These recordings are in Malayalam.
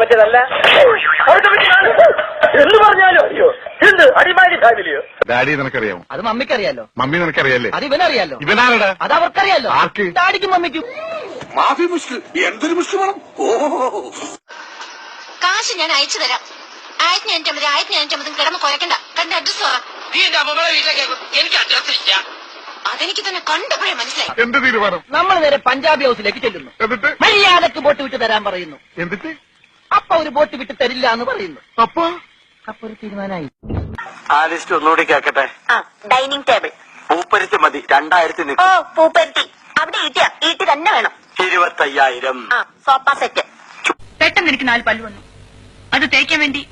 പറ്റിയതല്ല. എന്ന് പറഞ്ഞാലോ അയ്യോ എന്ത് അടിമാലി ഫാമിലിയോ? ഡാഡി നിനക്കറിയാമോ? അത് മമ്മിക്കറിയാലോ. മമ്മി നിനക്കറിയാലേ അത് ഇവനറിയാലോ. ഇവനാരടാ? അത് അവർക്കറിയാലോ. ആർക്ക്? ഡാഡിക്കും മമ്മിക്കും. മാഫി മുഷ്കിൽ എന്തൊരു മുഷ്കിൽ വേണം? ഓ. കാശ് ഞാൻ അയച്ചു തരാം. ആയിരത്തി അഞ്ഞൂറ്റമ്പത് ആയിരത്തി അഞ്ഞൂറ്റമ്പതും കിടന്ന് കുറയ്ക്കണ്ട കണ്ട അഡ്രസ് നീ എന്റെ അമ്മയുടെ വീട്ടിലേക്ക് എനിക്ക് അഡ്രസ് ഇല്ല. അതെനിക്ക് തന്നെ കണ്ടപ്പോഴേ മനസ്സിലായി. എന്ത് തീരുമാനം? നമ്മൾ നേരെ പഞ്ചാബി ഹൗസിലേക്ക് ചെല്ലുന്നു. എന്നിട്ട്? മര്യാദയ്ക്ക് ബോട്ട് വിട്ട് തരാൻ പറയുന്നു. എന്നിട്ട്? അപ്പൊ ഒരു ബോട്ട് വിട്ട് തരില്ല എന്ന് പറയുന്നു. അപ്പൊ? അപ്പൊ ഒരു തീരുമാനമായി. ആ ലിസ്റ്റ് ഒന്നുകൂടി കേക്കട്ടെ ആ ഡൈനിങ് ടേബിൾ. പൂപ്പരുത്തി മതി. രണ്ടായിരത്തി ഓ പൂപ്പരുത്തി. അവിടെ ഈട്ടിയ. ഈട്ടി തന്നെ വേണം. ഇരുപത്തയ്യായിരം. ആ സോഫ സെറ്റ്. പെട്ടെന്ന് എനിക്ക് നാല് പല്ല് വന്നു. അത് തേക്കാൻ വേണ്ടി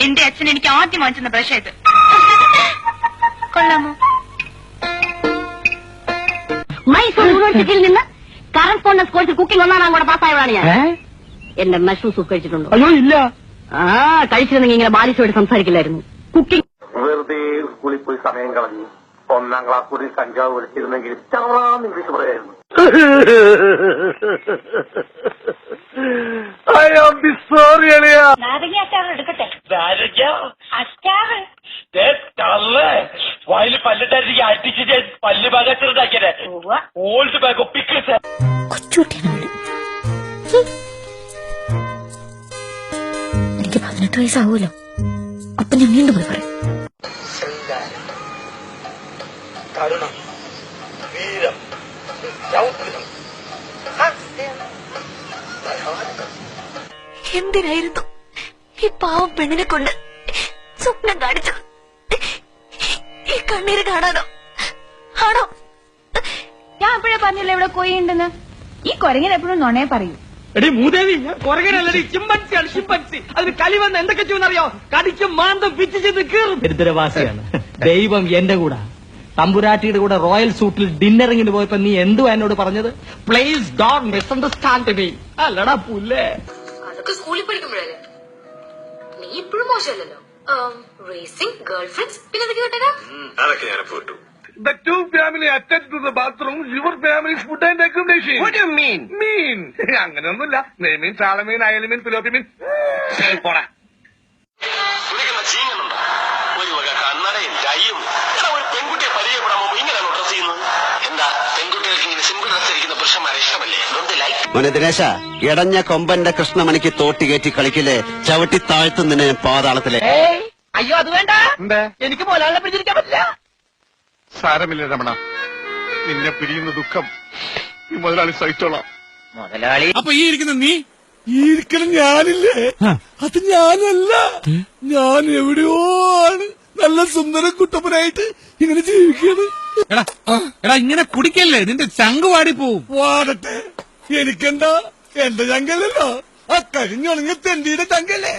എന്റെ അച്ഛൻ എനിക്ക് ആദ്യം വാങ്ങിച്ചെന്ന ബ്രഷ് ഇത്. കൊള്ളാമോ? മൈസൂർ യൂണിവേഴ്സിറ്റിയിൽ നിന്ന് കറസ്പോണ്ടൻസ് കോഴ്സിൽ കുക്കിംഗ് ഒന്നാം കൂടെ പാസ്സായതാണ് ഞാൻ. എന്റെ മഷ്റൂം സൂപ്പ് കഴിച്ചിട്ടുണ്ടോ? അയ്യോ ഇല്ല. ആ കഴിച്ചിരുന്നെങ്കിൽ ഇങ്ങനെ ബാലിശോട് സംസാരിക്കില്ലായിരുന്നു. കുക്കിംഗ്. വെറുതെ സ്കൂളിൽ പോയി സമയം കളഞ്ഞു ഒന്നാം ക്ലാസ് കൂടി കഞ്ചാവ് വിളിച്ചിരുന്നെങ്കിൽ ചവറാന്ന് ഇംഗ്ലീഷ് പറയായിരുന്നു. ഐ ആം ബി സോറി അളിയ. നാരങ്ങ അച്ചാർ എടുക്കട്ടെ? നാരങ്ങ? പല്ലിട്ടായിരിക്കും അടിച്ചിട്ട് പല്ല് ഭാഗത്തിലുണ്ടാക്കിയത് ഓൾഡ് ബാഗ് ഒപ്പിക്കട്ടെ കൊച്ചുകുട്ടിയാണ് പതിനെട്ട് വയസ്സാവുമല്ലോ അപ്പൊ ഞാൻ വീണ്ടും പോയി പറയും. കരുണം വീരം എന്തിനായിരുന്നു ഈ പാവം പെണ്ണിനെ കൊണ്ട് സ്വപ്നം കാണിച്ചത്? ഈ കണ്ണീര് കാണാനോ? ആണോ? ഞാൻ അപ്പോഴേ പറഞ്ഞില്ല ഇവിടെ കൊയ്യുണ്ടെന്ന് ഈ കൊരങ്ങനെപ്പോഴും നുണയെ പറയൂ. എടി മൂദേവി ഞാൻ കുറകനല്ലടി ചിമ്പൻസിയാണ് ചിമ്പൻസി അതിന് കളി വന്ന് എന്തൊക്കെ ചെയ്യുന്നറിയോ കടിക്കും മാന്തം പിച്ചു ചെന്ന് കീറും. ദരിദ്രവാസിയാണ്. ദൈവം എന്റെ കൂടെ. തമ്പുരാട്ടിയുടെ കൂടെ റോയൽ സൂട്ടിൽ ഡിന്നറിങ്ങിന് പോയപ്പോ നീ എന്തുവാ എന്നോട് പറഞ്ഞത്? പ്ലീസ് ഡോൺ മിസ്അണ്ടർസ്റ്റാൻഡ് മീ അല്ലടാ പുല്ലേ. അതൊക്കെ സ്കൂളിൽ പഠിക്കുമ്പോഴല്ലേ? നീ ഇപ്പോഴും മോശമല്ലല്ലോ. റേസിംഗ് ഗേൾ ഫ്രണ്ട്സ് പിന്നെ എന്തൊക്കെ അതൊക്കെ ഞാൻ പോട്ടു The two family attached to the bathroom, your family's food and accommodation. What do you mean? Mean. അങ്ങനെയൊന്നുമില്ല നെയ്മീൻ ചാളമീൻ അയലമീൻ പിലോപ്പി മീൻ പോടാ. നിനക്കെന്താ ചീങ്ങുന്നുണ്ടോ ഒരു വക കണ്ണടയും ടൈയും ഒരു പെൺകുട്ടിയെ പരിചയപ്പെടാൻ മുമ്പ് ഇങ്ങനെയാണോ ഡ്രസ് ചെയ്യുന്നത്? എന്താ പെൺകുട്ടികൾക്ക് ഇങ്ങനെ സിമ്പിൾ ഡ്രസ് ധരിക്കുന്ന പുരുഷന്മാരെ ഇഷ്ടമല്ലേ? മോനെ ദിനേശ ഇടഞ്ഞ കൊമ്പന്റെ കൃഷ്ണമണിക്ക് തോട്ടി കയറ്റി കളിക്കില്ലേ? ചവിട്ടി താഴ്ത്തുന്നതിന് പാതാളത്തിലെ അയ്യോ അത് വേണ്ട. എന്താ? എനിക്ക് മോലാളിനെ പിടിച്ചിരിക്കാൻ പറ്റില്ല. സാരമില്ല രമണ നിന്നെ പിരിയുന്ന ദുഃഖം ഈ മുതലാളി സഹിച്ചോളാം. മുതലാളി? അപ്പൊ ഈ ഇരിക്കുന്ന നീ? ഈ ഇരിക്കണം ഞാനില്ലേ? അത് ഞാനല്ല. ഞാൻ എവിടെയോ ആണ്. നല്ല സുന്ദര കുട്ടപ്പനായിട്ട് ഇങ്ങനെ ജീവിക്കുന്നത് എടാ എടാ ഇങ്ങനെ കുടിക്കല്ലേ? നിന്റെ ചങ്ക് വാടി പോവും വാടട്ടെ. എനിക്കെന്താ? എന്റെ ചങ്കല്ലല്ലോ. ആ കഴിഞ്ഞുണങ്ങിയ തെണ്ടിയുടെ ചങ്കല്ലേ.